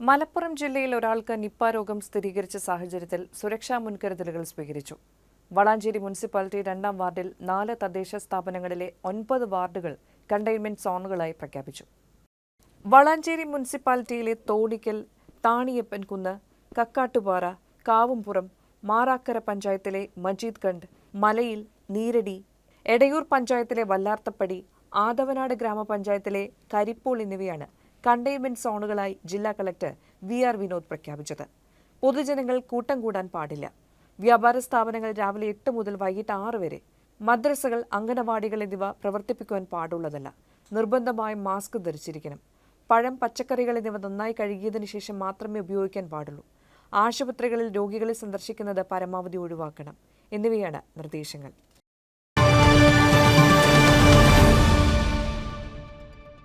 മലപ്പുറം ജില്ലയിൽ ഒരാൾക്ക് നിപ്പ രോഗം സ്ഥിരീകരിച്ച സാഹചര്യത്തിൽ സുരക്ഷാ മുൻകരുതലുകൾ സ്വീകരിച്ചു. വളാഞ്ചേരി മുനിസിപ്പാലിറ്റി രണ്ടാം വാർഡിൽ നാല് തദ്ദേശ സ്ഥാപനങ്ങളിലെ ഒൻപത് വാർഡുകൾ കണ്ടെയ്ൻമെന്റ് സോണുകളായി പ്രഖ്യാപിച്ചു. വളാഞ്ചേരി മുനിസിപ്പാലിറ്റിയിലെ തോടിക്കൽ താണിയപ്പൻകുന്ന് കക്കാട്ടുപാറ കാവുംപുറം മാറാക്കര പഞ്ചായത്തിലെ മജീദ് ഖണ്ഡ് മലയിൽ നീരടി എടയൂർ പഞ്ചായത്തിലെ വല്ലാർത്തപ്പടി ആദവനാട് ഗ്രാമപഞ്ചായത്തിലെ കരിപ്പോൾ എന്നിവയാണ് കണ്ടെയ്ൻമെന്റ് സോണുകളായി ജില്ലാ കളക്ടർ വി ആർ വിനോദ് പ്രഖ്യാപിച്ചത്. പൊതുജനങ്ങൾ കൂട്ടം കൂടാൻ പാടില്ല. വ്യാപാര സ്ഥാപനങ്ങൾ രാവിലെ എട്ട് മുതൽ വൈകിട്ട് ആറ് വരെ. മദ്രസകൾ അംഗനവാടികൾ എന്നിവ പ്രവർത്തിപ്പിക്കുവാൻ പാടുള്ളതല്ല. നിർബന്ധമായും മാസ്ക് ധരിച്ചിരിക്കണം. പഴം പച്ചക്കറികൾ എന്നിവ നന്നായി കഴുകിയതിനു ശേഷം മാത്രമേ ഉപയോഗിക്കാൻ പാടുള്ളൂ. ആശുപത്രികളിൽ രോഗികളെ സന്ദർശിക്കുന്നത് പരമാവധി ഒഴിവാക്കണം. എന്നിവയാണ് നിർദ്ദേശങ്ങൾ.